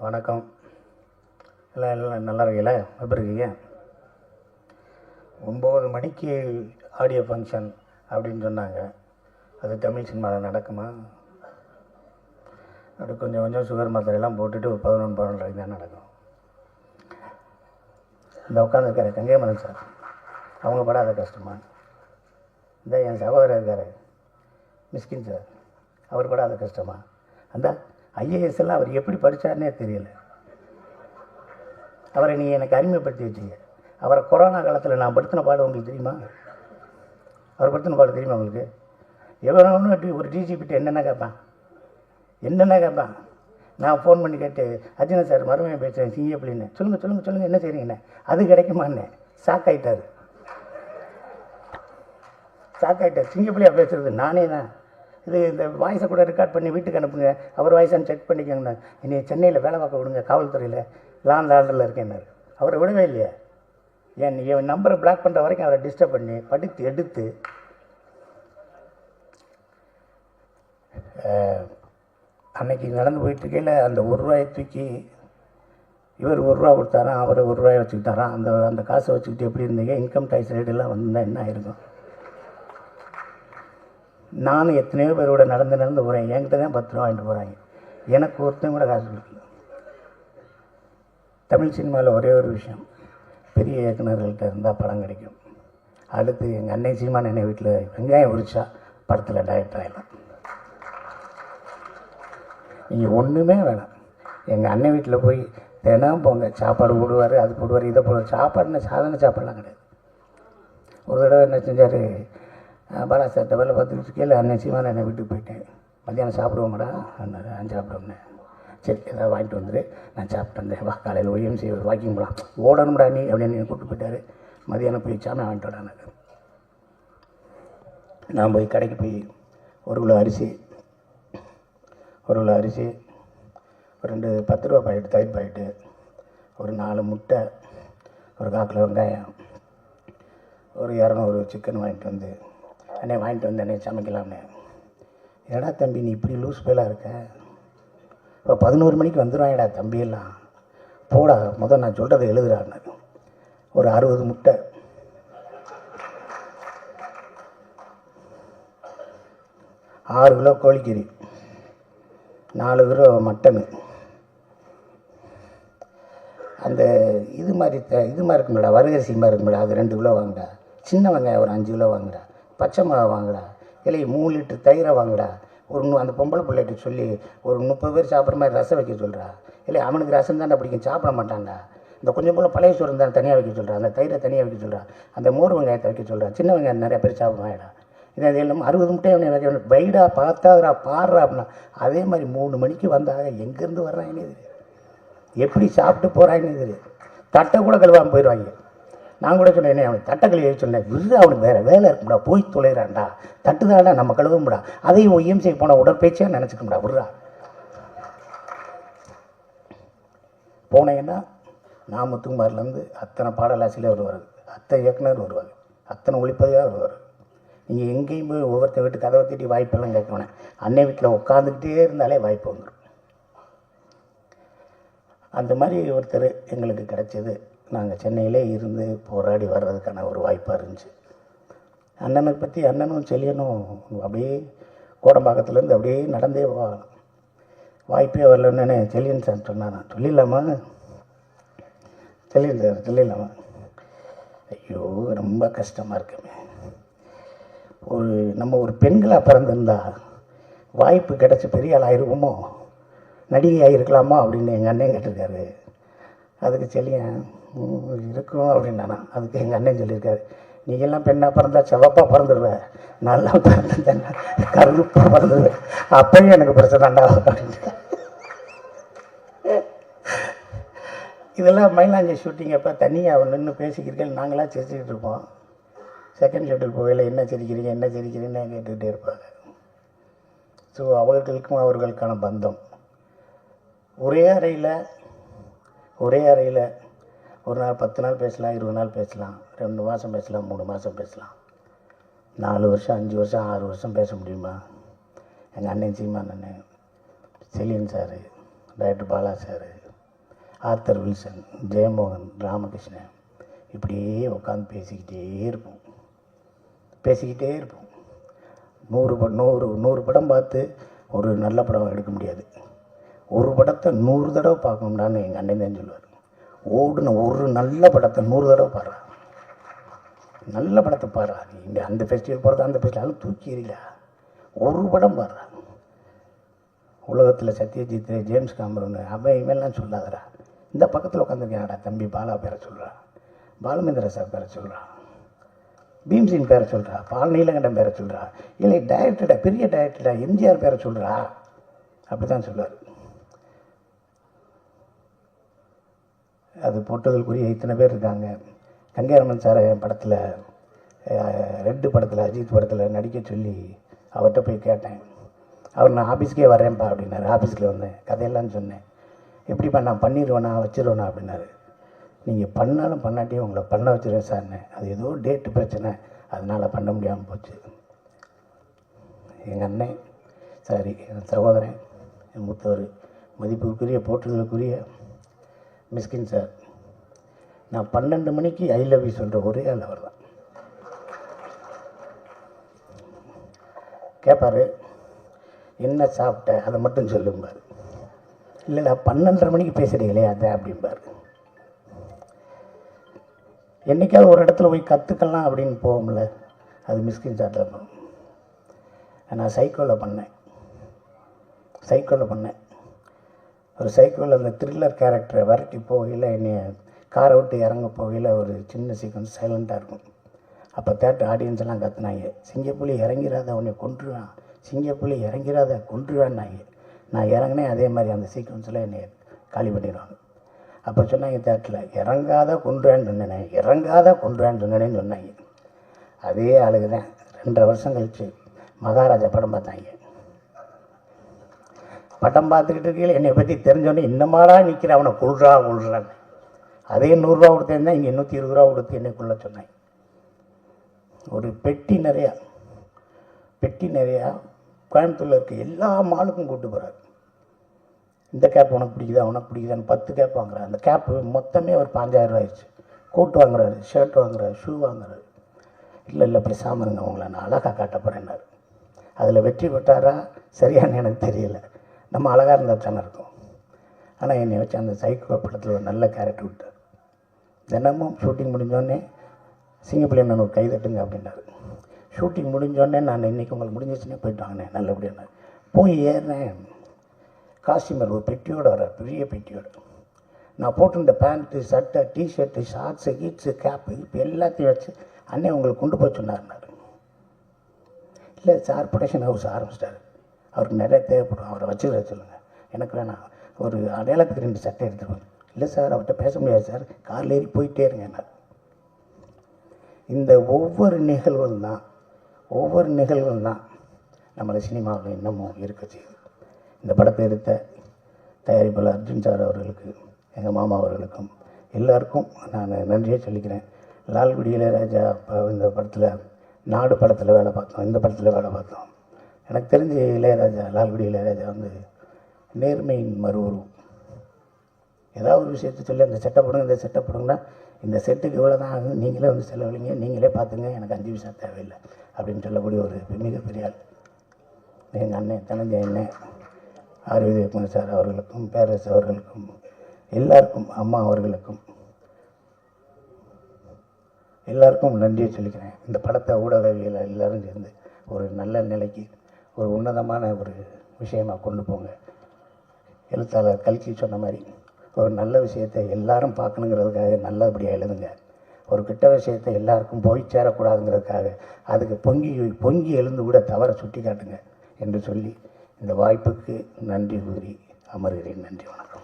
வணக்கம். எல்லாம் எல்லாம் நல்லா இருக்கீங்களா? எப்படி இருக்கீங்க? ஒம்பது மணிக்கு ஆடியோ ஃபங்க்ஷன் அப்படின்னு சொன்னாங்க. அது தமிழ் சினிமாவில் நடக்குமா? அப்படி கொஞ்சம் கொஞ்சம் சுகர் மாத்திரையெல்லாம் போட்டுட்டு ஒரு பதினொன்று பதினொன்றரைக்கு தான் நடக்கும். இந்த உட்காந்துருக்காரு கங்கைமரன் சார். அவங்க படாத கஷ்டமா? இந்த என் சகோதரர் இருக்கார் மிஸ்கின் சார். அவர் படாத கஷ்டமா? அந்த ஐஏஎஸ் எல்லாம் அவர் எப்படி படித்தார்னே தெரியல. அவரை நீ எனக்கு அறிமுகப்படுத்தி வச்சீங்க. அவரை கொரோனா காலத்தில் நான் படுத்தின பாடு உங்களுக்கு தெரியுமா? அவர் படுத்தின பாடு தெரியுமா உங்களுக்கு? எவ்வளோ ஒரு டிஜிபிட்ட என்னென்ன கேட்பான் என்னென்ன கேட்பான் நான் ஃபோன் பண்ணி கேட்டு அர்ஜுனா சார் மறுமையை பேசுகிறேன் சிங்கப்பள்ளின்னு சொல்லுங்கள் சொல்லுங்கள் சொல்லுங்கள் என்ன செய்கிறீங்கண்ணே அது கிடைக்குமான்னு. ஷாக் ஆகிட்டார் ஷாக் ஆகிட்டார் சிங்கப்பள்ளியாக பேசுகிறது நானே தான் இது இந்த வாய்ஸை கூட ரெக்கார்ட் பண்ணி வீட்டுக்கு அனுப்புங்க. அவர் வாய்ஸான்னு செக் பண்ணிக்கோங்கண்ணே. என்னை சென்னையில் வேலை பார்க்க விடுங்க காவல்துறையில். லாண்ட் ஆர்டரில் இருக்கேன்னாரு அவரை விடவே இல்லையா? என் என் நம்பரை பிளாக் பண்ணுற வரைக்கும் அவரை டிஸ்டர்ப் பண்ணி படித்து எடுத்து. அன்னைக்கு நடந்து போயிட்டுருக்கையில் அந்த ஒரு ரூபாயை தூக்கி இவர் ஒரு ரூபா கொடுத்தாராம் அவர் ஒரு ரூபாயை வச்சுக்கிட்டாராம் அந்த அந்த காசை வச்சுக்கிட்டு எப்படி இருந்தீங்க? இன்கம் டேக்ஸ் ரேட்டெல்லாம் வந்தால் என்ன ஆயிருக்கும்? நானும் எத்தனையோ பேரோட நடந்து நடந்து போகிறேன் என்கிட்ட தான் பத்து ரூபா வாங்கிட்டு போகிறாங்க எனக்கு ஒருத்தன் கூட காசு கொடுக்கல தமிழ் சினிமாவில் ஒரே ஒரு விஷயம். பெரிய இயக்குநர்கள்ட்ட இருந்தால் படம் கிடைக்கும். அடுத்து எங்கள் அன்னை சினிமா என்னை வீட்டில் வெங்காயம் உரிச்சா படத்தில் டைரக்டர் ஆகிடலாம் இங்கே ஒன்றுமே வேணாம். எங்கள் அண்ணன் வீட்டில் போய் தினம் போங்க. சாப்பாடு போடுவார் அது போடுவார் இதை போடுவார். சாப்பாடுன்னு சாதாரண சாப்பாடுலாம் கிடையாது. ஒரு தடவை என்ன செஞ்சார் பாலா சார்ட்ட பத்து பார்த்துட்டு கீழே அண்ணன் சீமான என்னை வீட்டுக்கு போயிட்டேன் மத்தியானம் சாப்பிடுவோம்டா அண்ணன் நான் சாப்பிடுவோம்னே சரி ஏதாவது வாங்கிட்டு வந்துரு நான் சாப்பிட்டு வந்தேன். வா காலையில் ஒய்எம்சி வாக்கிங் போகலாம் ஓடணும்டா நீ அப்படின்னு என்னை கூப்பிட்டு போயிட்டாரு. மதியானம் போய் சாமி வாங்கிட்டு வரானாரு நான் போய் கடைக்கு போய் ஒரு கிலோ அரிசி ஒரு கிலோ அரிசி ஒரு ரெண்டு பத்து ரூபா பாக்கெட்டு தயிர் பாக்கெட்டு ஒரு நாலு முட்டை ஒரு கால் கிலோ வெங்காயம் ஒரு இரநூறு சிக்கன் வாங்கிட்டு வந்து அண்ணே வாங்கிட்டு வந்து அண்ணே சமைக்கலாம்னே. ஏடா தம்பி நீ இப்படி லூஸ் பேலாக இருக்க? இப்போ பதினோரு மணிக்கு வந்துடுவாங்கடா தம்பியெல்லாம் போடா முதல் நான் சொல்கிறத எழுதுறான்னு ஒரு அறுபது முட்டை. ஆறு கிலோ கோழிக்கறி. நாலு கிலோ மட்டனு. அந்த இது மாதிரி த இது மாதிரி இருக்கும்டா வரகரிசி மாதிரி இருக்கும்டா அது ரெண்டு கிலோ வாங்குடா. சின்ன வெங்காயம் ஒரு அஞ்சு கிலோ வாங்குடா. பச்சை மிளகா வாங்கடா. இல்லை மூணு லிட்டர் தயிரை வாங்கடா. ஒரு அந்த பொம்பளை பிள்ளைகிட்ட சொல்லி ஒரு முப்பது பேர் சாப்பிட்ற மாதிரி ரசம் வைக்க சொல்கிறா இல்லை அவனுக்கு ரசம் தானே பிடிக்கும் சாப்பிட மாட்டான்டா. இந்த கொஞ்சம் போல பழைய சோறு தான் தனியாக வைக்க சொல்கிறா அந்த தயிரை தனியாக வைக்க சொல்கிறா அந்த மோர் வெங்காயத்தை வைக்க சொல்கிறா சின்ன வெங்காயம் நிறைய பேர் சாப்பிடுவாங்கடா. இதை இல்லாமல் எல்லாம் அறுபது முட்டை அவனை வைக்க வேண்டும் பைடா பார்த்தாதரா பாடுறா அப்படின்னா அதே மாதிரி மூணு மணிக்கு வந்தாக எங்கேருந்து வர்றாங்கன்னு தெரியாது எப்படி சாப்பிட்டு போகிறாங்கன்னு தெரியாது தட்டை கூட கழுவாமல் போயிடுவாங்க. நான் கூட சொன்னேன் அவன் தட்டக்கலையை சொன்னேன். விருது அவனுக்கு வேறு வேலை இருக்கும்டா போய் தொலைகிறான்டா தட்டுதாடா நம்ம கழுவும்டா. அதையும் ஒய்எம்சி போன உடற்பயிற்சியாக நினச்சிக்கும்டா விடுறா. போனேன்னா நான் நாமத்துக்குமார்லேருந்து அத்தனை பாடலாசிரியர் வருவார். அத்தனை இயக்குனர் வருவார். அத்தனை ஒளிப்பதிவாக வருவார். நீங்கள் எங்கேயும் போய் ஒவ்வொருத்த வீட்டு கதவை தட்டி வாய்ப்பெல்லாம் கேட்கணும் அன்னை வீட்டில் உட்காந்துக்கிட்டே இருந்தாலே வாய்ப்பு வந்துடும் அந்த மாதிரி ஒருத்தர் எங்களுக்கு கிடைச்சது. நாங்கள் சென்னையிலே இருந்து போராடி வர்றதுக்கான ஒரு வாய்ப்பாக இருந்துச்சு. அண்ணனை பற்றி அண்ணனும் செல்லியனும் அப்படியே கோடம்பாக்கத்துலேருந்து அப்படியே நடந்தே போகலாம் வாய்ப்பே வரலன்னு செல்லியன் சார் சொன்னான் சொல்லிடலாமா? செல்லியன் சார் சொல்லிடலாமா? ஐயோ ரொம்ப கஷ்டமாக இருக்குமே. ஒரு நம்ம ஒரு பெண்களாக பிறந்திருந்தா வாய்ப்பு கிடச்சி பெரிய ஆள் ஆயிருக்குமோ? நடிகை ஆகிருக்கலாமா அப்படின்னு எங்கள் அண்ணன் கேட்டிருக்காரு. அதுக்கு செல்லியன் இருக்கும் அப்படின்னானா. அதுக்கு எங்கள் அண்ணன் சொல்லியிருக்காரு. நீ எல்லாம் பெண்ணாக பிறந்தா செவப்பாக பிறந்துடுவ நல்லா பிறந்தேன்னா கருப்பாக பிறந்துடுவேன் அப்பயும் எனக்கு பிரச்சனைண்டா அப்படின்ட்டு. இதெல்லாம் மயிலாஞ்சி ஷூட்டிங் அப்போ தனியாக நின்று பேசிக்கிறீர்கள் நாங்களாம் சிரிச்சுக்கிட்டு இருப்போம். செகண்ட் ஷெட்யூல் போகையில் என்ன சிரிக்கிறீங்க என்ன சிரிக்கிறீங்கன்னு கேட்டுக்கிட்டே இருப்பாங்க. ஸோ அவர்களுக்கும் அவர்களுக்கான பந்தம். ஒரே அறையில் ஒரே அறையில் ஒரு நாள் பத்து நாள் பேசலாம் இருபது நாள் பேசலாம் ரெண்டு மாதம் பேசலாம் மூணு மாதம் பேசலாம். நாலு வருஷம் அஞ்சு வருஷம் ஆறு வருஷம் பேச முடியுமா? எங்கள் அண்ணன் சீமான் அண்ணன் Seliyan sir doctor Bala sir Arthur Wilson Jeyamohan Ramakrishnan இப்படியே உட்காந்து பேசிக்கிட்டே இருப்போம். பேசிக்கிட்டே இருப்போம். நூறு ப நூறு நூறு படம் பார்த்து ஒரு நல்ல படம் எடுக்க முடியாது. ஒரு படத்தை நூறு தடவை பார்க்கணும்னான்னு எங்கள் அண்ணன் தான் சொல்லுவார். ஓடுன ஒரு நல்ல படத்தை நூறு தடவை பாடுறா. நல்ல படத்தை பாடுறா. நீ இந்த அந்த ஃபெஸ்டிவல் போகிறது அந்த ஃபெஸ்டிவல் தூக்கி எறியல. ஒரு படம் பாடுறா. உலகத்தில் சத்யஜித் ஜேம்ஸ் காமரன் அவன் இவெல்லாம் சொல்லாதடா. இந்த பக்கத்தில் உட்காந்துருக்காடா தம்பி பாலா பேரை சொல்கிறா பாலமேந்திர சார் பேரை சொல்கிறா பீம்சின் பேரை சொல்கிறா பால் நீலகண்டம் பேரை சொல்கிறா இல்லை டைரக்டடா பெரிய டைரக்டடா எம்ஜிஆர் பேரை சொல்கிறா அப்படி தான் சொல்லுவார். அது போட்டதற்குரிய இத்தனை பேர் இருக்காங்க. கங்கையரமன் சார் என் படத்தில் ரெட்டு படத்தில் அஜித் படத்தில் நடிக்க சொல்லி அவர்கிட்ட போய் கேட்டேன். அவர் நான் ஆஃபீஸ்க்கே வரேன்ப்பா அப்படின்னாரு. ஆஃபீஸில் வந்தேன். கதையெல்லாம் சொன்னேன். எப்படிப்பா நான் பண்ணிடுவேண்ணா வச்சிருவேண்ணா அப்படின்னாரு. நீங்கள் பண்ணாலும் பண்ணாட்டியும் உங்களை பண்ண வச்சுருவேன் சார்னு. அது ஏதோ டேட்டு பிரச்சனை. அதனால் பண்ண முடியாமல் போச்சு. எங்கள் அண்ணன் சாரி என் சகோதரன் என் மூத்தவர் மதிப்புக்குரிய போற்றுதலுக்குரிய மிஸ்கின் சார். நான் பன்னெண்டு மணிக்கு ஐ லவ் யூ சொல்கிற ஒரே ஆள் அவர் தான் கேட்பார் என்ன சாப்பிட்ட? அதை மட்டும் சொல்லும்பார். இல்லைடா பன்னெண்டரை மணிக்கு பேசுகிறீங்களே அதை அப்படிம்பார். என்னைக்காவது ஒரு இடத்துல போய் கற்றுக்கலாம் அப்படின்னு போகும்ல. அது மிஸ்கின் சார் இருக்கும் நான் சைக்கோவில் பண்ணேன். சைக்கோவில் பண்ணேன். ஒரு சைக்கிளில் அந்த த்ரில்லர் கேரக்டரை வரட்டி போகையில் என்னை காரை விட்டு இறங்க போகையில் ஒரு சின்ன சீக்வன்ஸ் சைலண்ட்டாக இருக்கும். அப்போ தேட்டர் ஆடியன்ஸ் எல்லாம் கத்துனாங்க. சிங்கப்புலி இறங்கிறாத உன்னை கொன்றுவான். சிங்கப்புலி இறங்கிறாத கொன்றுவான்னாங்க. நான் இறங்கினேன் அதே மாதிரி அந்த சீக்வன்ஸில் என்னை காலி பண்ணிடுவாங்க. அப்போ சொன்னாங்க தேட்டரில் இறங்காத கொன்றுவேன்னு சொன்னேன். இறங்காத கொன்றுவேன்னு சொன்னேன்னு சொன்னாங்க. அதே ஆளுக்கு தான். ரெண்டரை வருஷம் கழிச்சு மகாராஜா படம் பார்த்தாங்க. படம் பார்த்துக்கிட்டு இருக்கையில் என்னை பற்றி தெரிஞ்சோன்னே இன்னமாடா நிற்கிற அவனை கொள்றா கொள்றான்னு அதே நூறுரூவா கொடுத்தேன்னா இங்கே நூற்றி இருபது ரூபா கொடுத்து என்னைக்குள்ளே சொன்னேன் ஒரு பெட்டி நிறையா பெட்டி நிறையா கோயம்புத்தூரில் இருக்க எல்லா மாலுக்கும் கூப்பிட்டு போகிறார் இந்த கேப் உனக்கு பிடிக்குதா உனக்கு பிடிக்குதான்னு பத்து கேப் வாங்குறாரு. அந்த கேப் மொத்தமே ஒரு பாஞ்சாயிரம் ரூபா ஆயிடுச்சு. கோட் வாங்குறாரு ஷர்ட் வாங்குறாரு ஷூ வாங்குறாரு. இல்லை இல்லை பேசாமல் இருங்க உங்களை நான் அழகாக காட்ட போகிறேன்னாரு அதில் வெற்றி பெற்றாரா சரியான்னு எனக்கு தெரியலை. நம்ம அழகாக இருந்தால் தானே இருக்கும். ஆனால் என்னை வச்சு அந்த சைக்கோ படத்தில் ஒரு நல்ல கேரக்டர் விட்டார். தினமும் ஷூட்டிங் முடிஞ்சோடனே சிங்கப்பிள்ளை நான் ஒரு கை தட்டுங்க அப்படின்னாரு. ஷூட்டிங் முடிஞ்சோடனே நான் இன்றைக்கி உங்களுக்கு முடிஞ்சிச்சுன்னே போய்ட்டு வாங்கினேன் நல்லபடியாக போய் ஏறினேன் காஸ்டியூமர் ஒரு பெட்டியோட வர பெரிய பெட்டியோடு. நான் போட்டிருந்த பேண்ட்டு சட்டை டிஷர்ட்டு ஷார்ட்ஸு கீட்ஸு கேப்பு இப்போ எல்லாத்தையும் வச்சு அண்ணன் உங்களுக்கு கொண்டு போய் சொன்னார்னாரு இல்லை சார் ப்ரொடக்ஷன் ஹவுஸ் ஆரம்பிச்சிட்டாரு. அவருக்கு நிறைய தேவைப்படும். அவரை வச்சுக்கிற சொல்லுங்கள் எனக்கு வேணாம் ஒரு அடையாளத்துக்கு ரெண்டு சட்டை எடுத்துருவாங்க இல்லை சார் அவர்கிட்ட பேச முடியாது சார். காரில் ஏறி போயிட்டே இருங்க என்ன இந்த ஒவ்வொரு நிகழ்வும் தான் ஒவ்வொரு நிகழ்வும் தான் நம்மளை சினிமாவில் இன்னமும் இருக்க செய்யுது. இந்த படத்தை எடுத்த தயாரிப்பாளர் அர்ஜுன் சார் அவர்களுக்கு எங்கள் மாமா அவர்களுக்கும் எல்லாருக்கும் நான் நன்றியே சொல்லிக்கிறேன். லால்குடி இளையராஜா இப்போ இந்த படத்தில் நாடு படத்தில் வேலை பார்த்தோம் இந்த படத்தில் வேலை பார்த்தோம். எனக்கு தெரிஞ்சு இளையராஜா லால்குடி இளையராஜா வந்து நேர்மையின் மறுவரும் ஏதாவது ஒரு விஷயத்தை சொல்லி அந்த செட்டை போடுங்க இந்த செட்டை போடுங்கன்னா இந்த செட்டுக்கு இவ்வளோ தான் ஆகும் நீங்களே வந்து செலவழிங்க நீங்களே பார்த்துங்க எனக்கு அஞ்சு பைசா தேவையில்லை அப்படின்னு சொல்லக்கூடிய ஒரு மிகப்பெரிய ஆள். எங்கள் அண்ணன் தனஞ்ச அண்ணன் ஆர் இயக்குனர் சார் அவர்களுக்கும் பேரரசு அவர்களுக்கும் எல்லாருக்கும் அம்மா அவர்களுக்கும் எல்லாருக்கும் நன்றியை சொல்லிக்கிறேன். இந்த படத்தை ஊடகவியல் எல்லோரும் சேர்ந்து ஒரு நல்ல நிலைக்கு ஒரு உன்னதமான ஒரு விஷயமாக கொண்டு போங்க. எழுத்தாளர் கல்கி சொன்ன மாதிரி ஒரு நல்ல விஷயத்தை எல்லாரும் பார்க்கணுங்கிறதுக்காக நல்லபடியாக எழுதுங்க. ஒரு கிட்ட விஷயத்தை எல்லாருக்கும் போய் சேரக்கூடாதுங்கிறதுக்காக அதுக்கு பொங்கி பொங்கி எழுந்து கூட தவற சுட்டி காட்டுங்க என்று சொல்லி இந்த வாய்ப்புக்கு நன்றி கூறி அமர்கிறேன். நன்றி வணக்கம்.